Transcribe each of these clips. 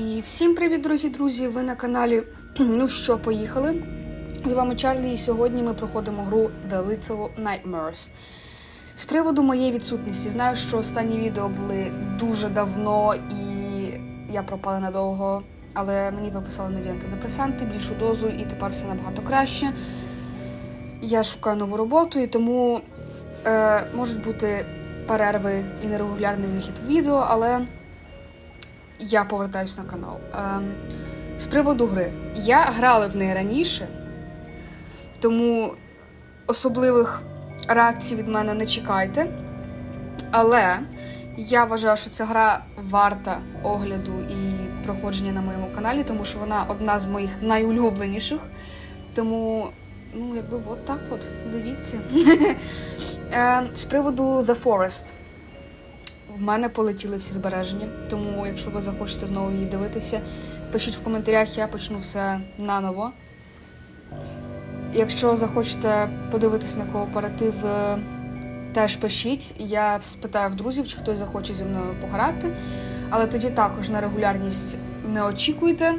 І всім привіт, дорогі друзі! Ви на каналі Ну що, поїхали? З вами Чарлі, і сьогодні ми проходимо гру The Little Nightmares. З приводу моєї відсутності, знаю, що останні відео були дуже давно і я пропала надовго, але мені виписали нові антидепресанти, більшу дозу, і тепер все набагато краще. Я шукаю нову роботу, і тому е, можуть бути перерви і нерегулярний вихід відео, але я повертаюсь на канал. Ем, з приводу гри. Я грала в неї раніше, тому особливих реакцій від мене не чекайте. Але я вважаю, що ця гра варта огляду і проходження на моєму каналі, тому що вона одна з моїх найулюбленіших. Тому, ну, якби от так от, дивіться. Е, З приводу The Forest. В мене полетіли всі збереження, тому якщо ви захочете знову її дивитися, пишіть в коментарях, я почну все наново. Якщо захочете подивитись на кооператив, е, теж пишіть. Я спитаю в друзів, чи хтось захоче зі мною пограти. Але тоді також на регулярність не очікуйте.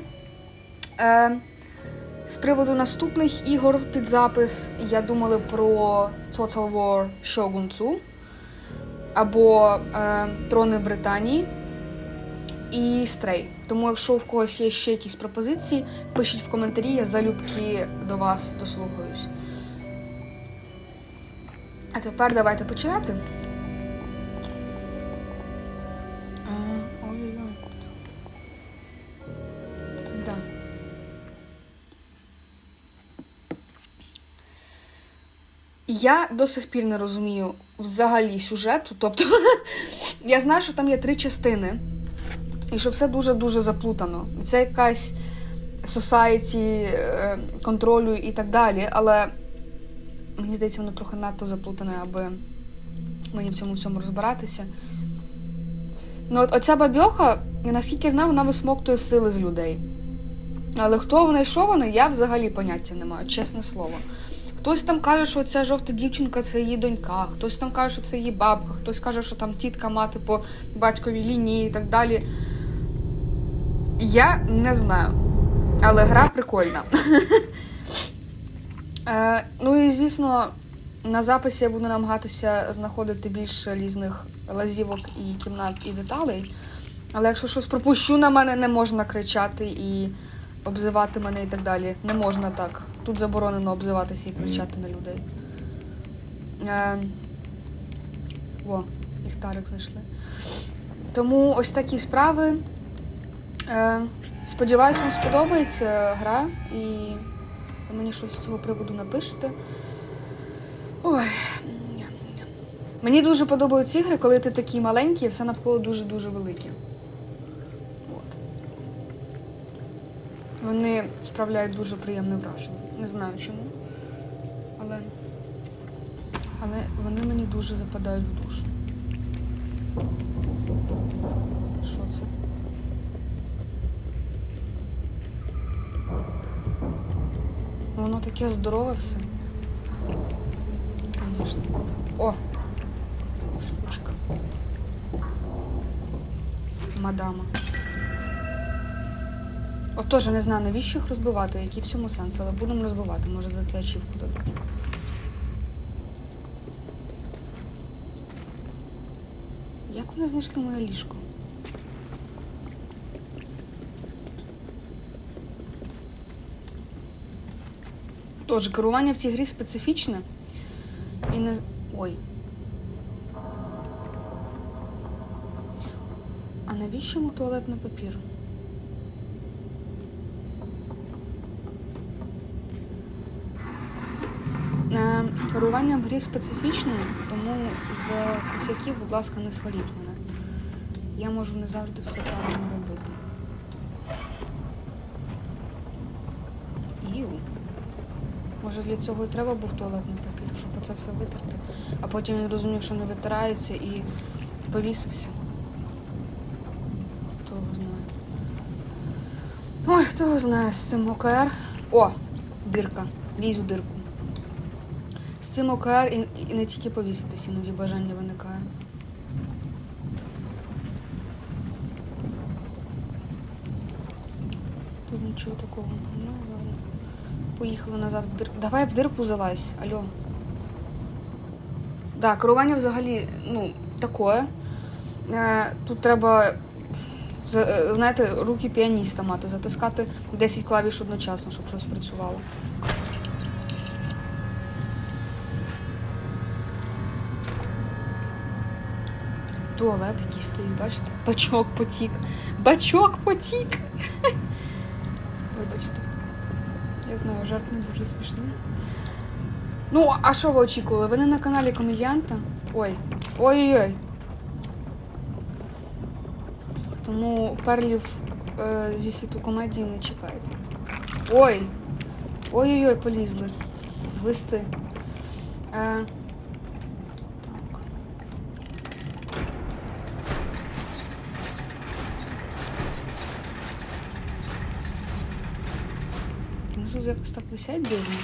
Е, з приводу наступних ігор під запис я думала про Total War Shogun 2 або е, Трони Британії і Стрей. Тому, якщо в когось є ще якісь пропозиції, пишіть в коментарі, я залюбки до вас дослухаюсь. А тепер давайте починати. Я до сих пір не розумію взагалі сюжету. Тобто, я знаю, що там є три частини, і що все дуже-дуже заплутано. Це якась society е, контролю і так далі. Але мені здається, воно трохи надто заплутане, аби мені в цьому всьому розбиратися. Ну, от оця бабьоха, наскільки я знаю, вона висмоктує сили з людей. Але хто вона і що вона, я взагалі поняття не маю, чесне слово. Хтось там каже, що ця жовта дівчинка це її донька, хтось там каже, що це її бабка, хтось каже, що там тітка мати по батьковій лінії і так далі. Я не знаю. Але гра прикольна. Е, ну і звісно, на записі я буду намагатися знаходити більше різних лазівок і кімнат і деталей. Але якщо щось пропущу, на мене не можна кричати і обзивати мене і так далі. Не можна так. Тут заборонено обзиватися і кричати на людей. Е, О, ліхтарик знайшли. Тому ось такі справи. Е, Сподіваюсь, вам сподобається гра і мені щось з цього приводу напишете. Ой. Мені дуже подобаються ігри, коли ти такий маленький і все навколо дуже-дуже велике. От. Вони справляють дуже приємне враження. Не знаю чому. Але. Але вони мені дуже западають в душу. Що це? Воно таке здорове все. Звісно. О! Штучка. Мадама. От теж не знаю, навіщо їх розбивати, який в цьому сенс, але будемо розбивати, може за це ачівку дадуть. Як вони знайшли моє ліжко? Тож, керування в цій грі специфічне і не. Ой. А навіщо йому туалетний папір? Е, Керування в грі специфічне, тому з косяків, будь ласка, не сваріть мене. Я можу не завжди все правильно робити. Іу. Може для цього і треба був туалетний папір, щоб оце все витерти. А потім він розумів, що не витирається і повісився. Хто його знає. Ой, хто його знає з цим ОКР. О, дирка. Лізь у дирку. Цим ОКР і, не тільки повіситись, іноді бажання виникає. Тут нічого такого. Ну, ладно. Поїхали назад в дирку. Давай в дирку залазь, алло. Да, керування взагалі, ну, таке. Е, тут треба, е, знаєте, руки піаніста мати, затискати 10 клавіш одночасно, щоб щось працювало. Туалет якийсь стоїть, бачите? Бачок потік. Бачок потік. Вибачте. Я знаю, жарт не дуже смішний. Ну, а що ви очікували? Ви не на каналі комедіанта? Ой. Ой-ой-ой. Тому перлів е, зі світу комедії не чекайте. Ой! Ой-ой-ой, полізли. Глисти. Е, Внизу якось так висять дивно.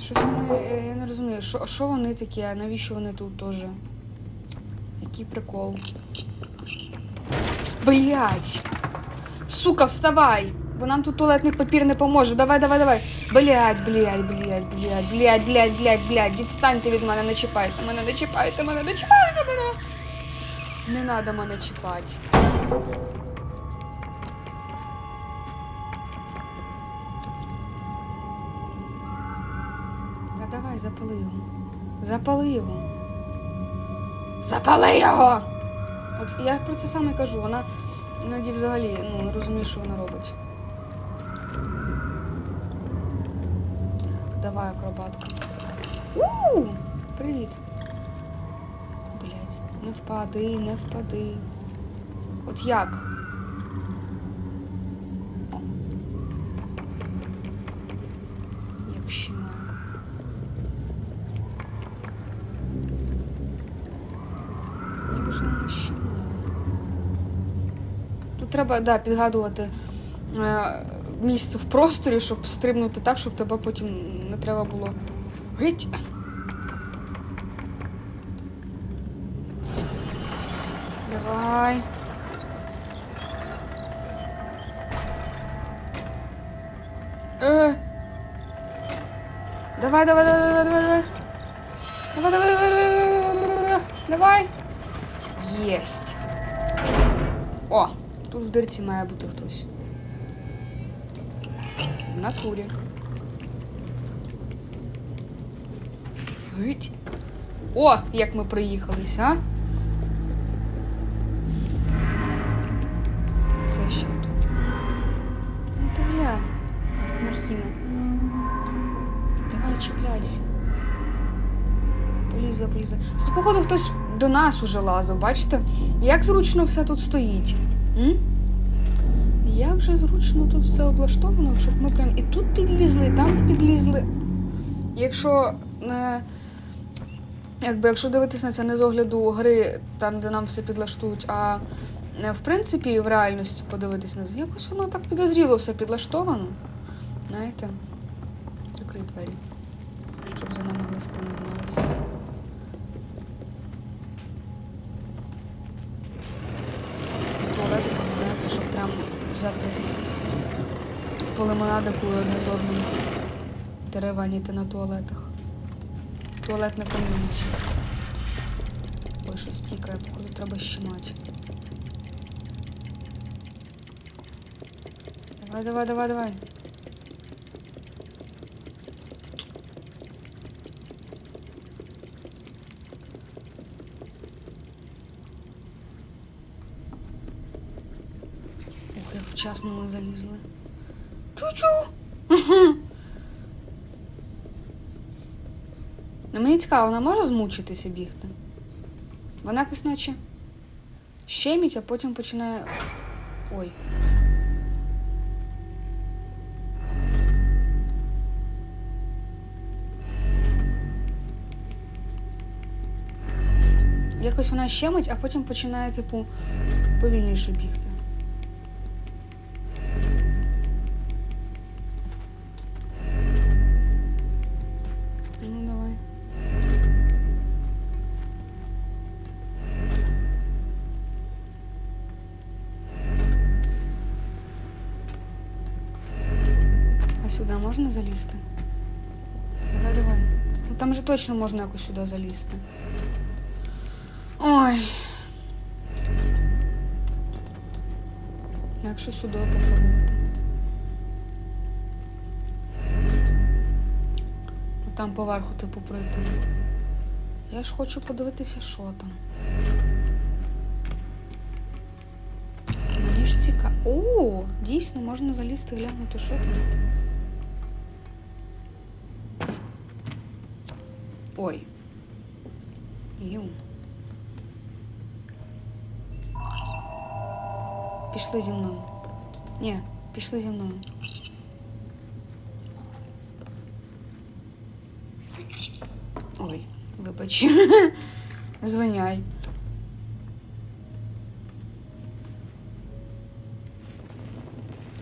Щось вони. е, Я не розумію, що, що вони такі, а навіщо вони тут теж? Який прикол? Блять! Сука, вставай! Бо нам тут туалетний папір не поможе. Давай, давай, давай. Блять, блять, блять, блять, блять, блять, блять, блять. Відстаньте від мене, не чіпайте мене, не чіпайте мене, не чіпайте мене. Не треба мене чіпати. Запали його. Запали його. Запали його! От я про це саме кажу. Вона іноді взагалі ну, не розуміє, що вона робить. Так, давай, акробатка. у Привіт. Блять, не впади, не впади. От як? О. Як ще маю. Має? Тут треба да, підгадувати е, місце в просторі, щоб стрибнути так, щоб тебе потім не треба було. Геть! Давай. Е. Давай, давай, давай, давай, давай. Давай, давай, давай, давай, давай, давай, давай. Єсть. О, тут в дирці має бути хтось. В натурі. Гить. О, як ми приїхались, а? Це ще хто? Ну гля, махіна. Давай чіпляйся. Полізла, полізла. Тут, походу, хтось до нас уже лазив, бачите? Як зручно все тут стоїть. М? Як же зручно тут все облаштовано, щоб ми прям і тут підлізли, і там підлізли. Якщо не. Якби якщо дивитися на це не з огляду гри, там, де нам все підлаштують, а е, в принципі в реальності подивитись на це, якось воно так підозріло все підлаштовано. Знаєте? Закрий двері, щоб за нами глисти не гналися. Туалети, так знаєте, щоб прям взяти по лимонадику одне з одним тереваніти на туалетах. Туалетна ком'юніті. Ой, щось тікає, походу треба щемати. Давай, давай, давай, давай. Ох, як вчасно ми залізли. Чу-чу! Ну, мені цікаво, вона може змучитися бігти? Вона якось наче щемить, а потім починає. Ой. Якось вона щемить, а потім починає, типу, повільніше бігти. Сюди можна залізти? Давай, давай. Ну, Там же точно можна якось сюди залізти. Ой. Якщо сюди попробувати. Там поверху типу пройти. Я ж хочу подивитися, що там. Мені ж цікаво. О, дійсно, можна залізти глянути, що там. Ой. Ю. Пішли зі мною. Ні, пішли зі мною. Ой, вибач. Звиняй.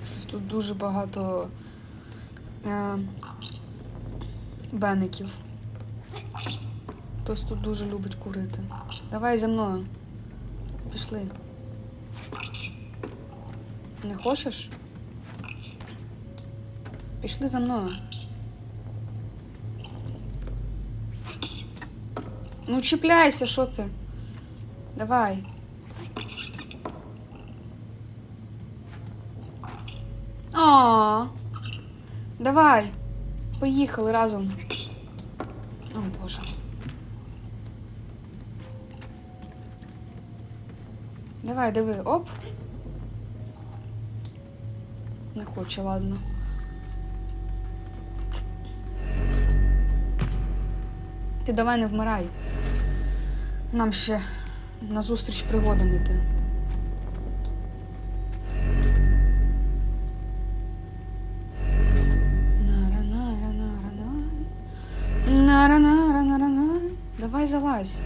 Щось тут дуже багато е, беників. Хтось тут дуже любить курити. Давай за мною. Пішли. Не хочеш? Пішли за мною. Ну, чіпляйся, що це? Давай. А. Давай. Поїхали разом. О, Боже. Давай, диви, оп. Не хоче, ладно. Ти давай не вмирай. Нам ще назустріч пригодам іти. Нара-нара-нара-най. Нара-нара-нара-най. Давай залазь.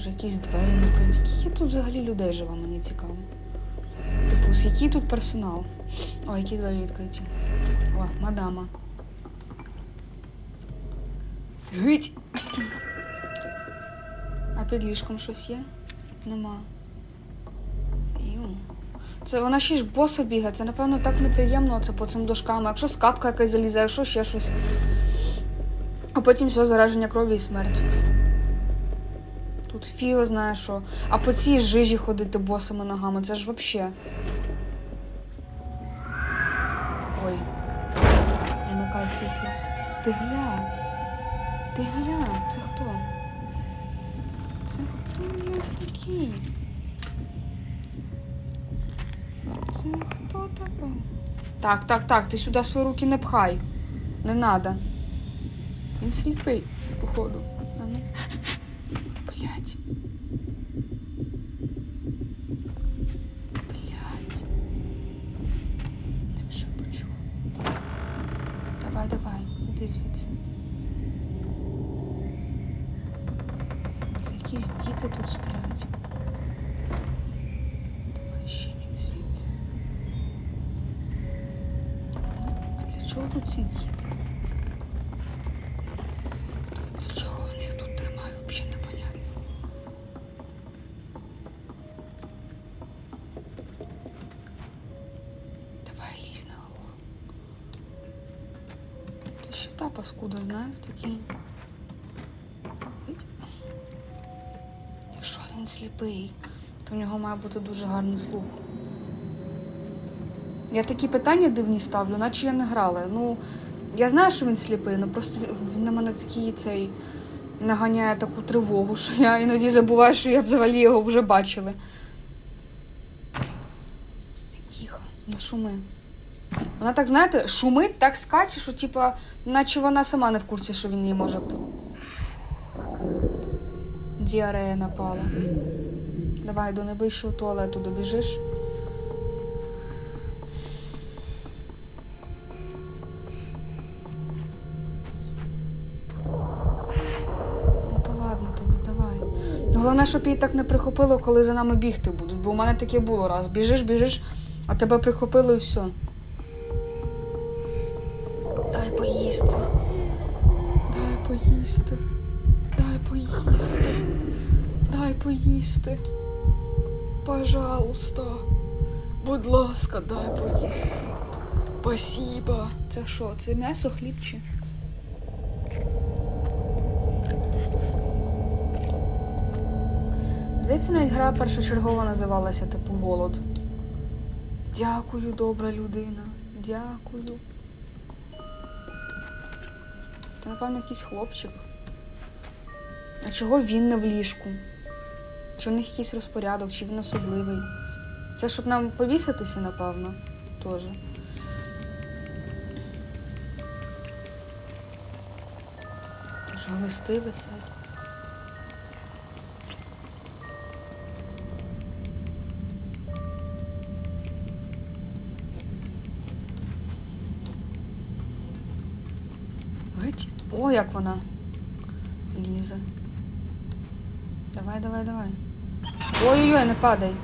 Тоже якісь двері накриті. Скільки тут взагалі людей живе, мені цікаво. Типу, який тут персонал? О, які двері відкриті. О, мадама. Гить! А під ліжком щось є? Нема. Ю. Це вона ще ж боса бігає. Це, напевно, так неприємно це по цим дошкам. Якщо скапка якась залізе, якщо ще щось. А потім все зараження крові і смерть. Тут фіо знає що. А по цій жижі ходити босими ногами, це ж взагалі. Ой. Вимикай світло. Ти гля. Ти гля, це хто? Це хто такий? Це хто такий? Так, так, так, ти сюди свої руки не пхай. Не надо. Він сліпий, походу. А ну. Блять. Не вже почув. Давай, давай, іди звідси. Це якісь діти тут сплять. Давай ще ним звідси. Вони- А для чого тут ці діти? Для чого вони їх тут тримають, взагалі непонятно. Давай лізь на гору. Це паскуда, знаєте, такі. Якщо він сліпий, то в нього має бути дуже гарний слух. Я такі питання дивні ставлю, наче я не грала. Ну, я знаю, що він сліпий, але просто він на мене такий цей наганяє таку тривогу, що я іноді забуваю, що я взагалі його вже бачила. Тихо, не шуми. Вона так, знаєте, шумить, так скаче, що типа, наче вона сама не в курсі, що він її може. Діарея напала. Давай до найближчого туалету добіжиш. Ну, Головне, щоб її так не прихопило, коли за нами бігти будуть, бо у мене таке було раз. Біжиш, біжиш, а тебе прихопило і все. Поїсти. Дай поїсти. Дай поїсти. Дай поїсти. Пожалуйста. Будь ласка, дай поїсти. Спасибо. Це що? Це м'ясо, хліб чи? Здається, навіть гра першочергово називалася типу голод. Дякую, добра людина. Дякую. Це, напевно, якийсь хлопчик. А чого він не в ліжку? Чи в них якийсь розпорядок, чи він особливий? Це щоб нам повіситися, напевно, теж. Тож листи висять. О, як вона лізе. Давай, давай, давай. Ой-ой-ой, не падай.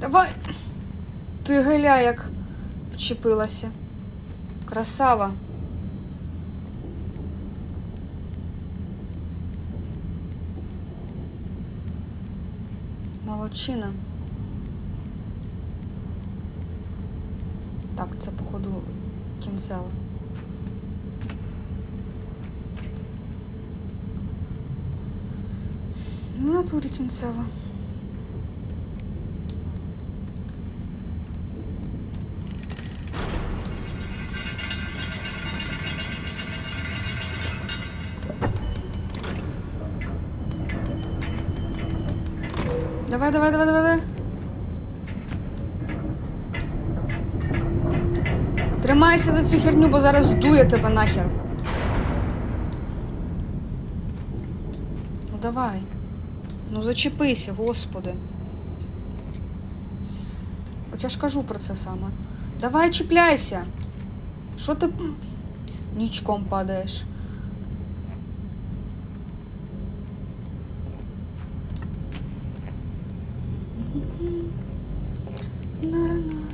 Давай. Ти гиля, як вчепилася. Красава. Молодчина. Так, це, походу, кінцева. В натурі кінцева. Давай, давай, давай, давай, давай. Тримайся за цю херню, бо зараз здує тебе нахер. Ну давай. Ну зачепися, господи. От я ж кажу про це саме. Давай чіпляйся. Що ти нічком падаєш? На-на-на.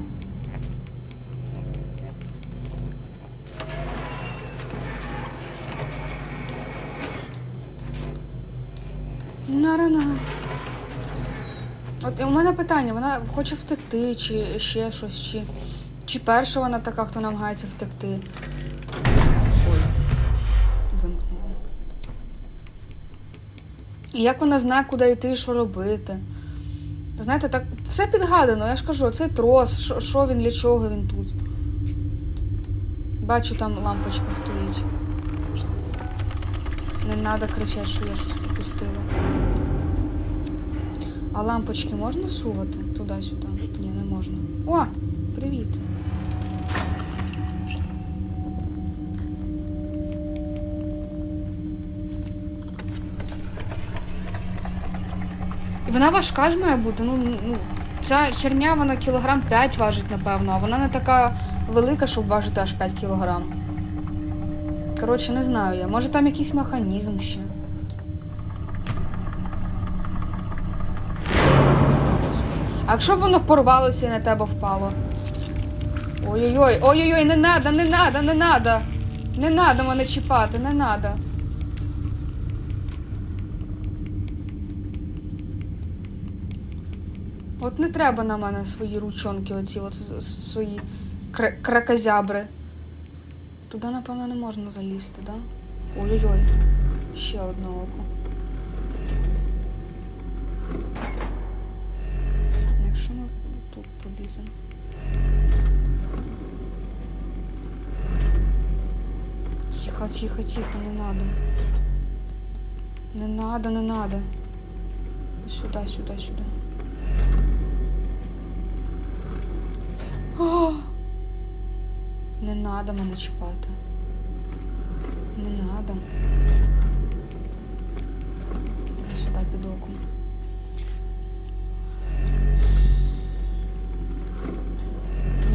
От у мене питання, вона хоче втекти, чи ще щось, чи, чи перша вона така, хто намагається втекти. Ой. Вимкнула. І як вона знає, куди йти і що робити? Знаєте, так все підгадано, я ж кажу, цей трос, що, він, для чого він тут. Бачу, там лампочка стоїть. Не треба кричати, що я щось пропустила. А лампочки можна сувати туди-сюди? Ні, не можна. О! Привіт! Вона важка ж має бути. Ну, ну, ця херня, вона кілограм 5 важить, напевно, а вона не така велика, щоб важити аж 5 кілограм. Коротше, не знаю я. Може там якийсь механізм ще. А якщо б воно порвалося і на тебе впало? Ой-ой-ой, ой-ой-ой, не надо, не надо, не надо. Не надо мене чіпати, не надо. От не треба на мене свої ручонки, оці от свої кра- кракозябри. Туди, напевно, не можна залізти, да? Ой-ой-ой. Ще одне око. Якщо ми тут поліземо. Тихо, тихо, тихо, не надо. Не надо, не надо. Сюда, сюда, сюда. Не надо мене чіпати. Не надо. Я сюди під оком.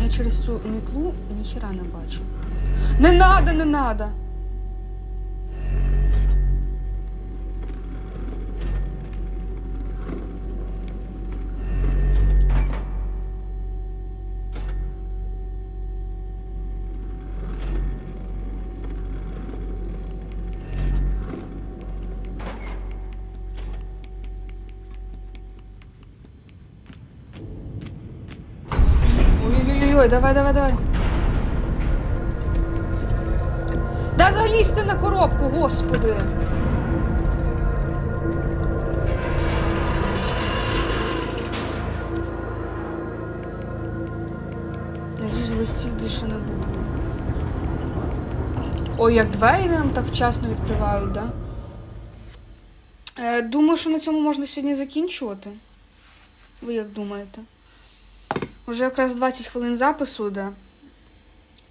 Я через цю мітлу ніхіра не бачу. Не надо, не надо! Давай, давай, давай. Да залізьте на коробку, господи. Надіюсь, листів більше не буде. Ой, як двері нам так вчасно відкривають, да? Е, думаю, що на цьому можна сьогодні закінчувати. Ви як думаєте? Уже якраз 20 хвилин запису йде.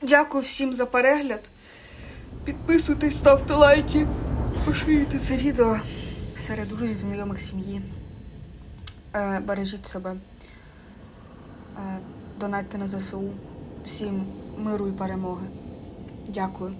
Дякую всім за перегляд. Підписуйтесь, ставте лайки, поширюйте це відео серед друзів, знайомих сім'ї. Е, бережіть себе. Е, донатьте на ЗСУ. Всім миру і перемоги. Дякую.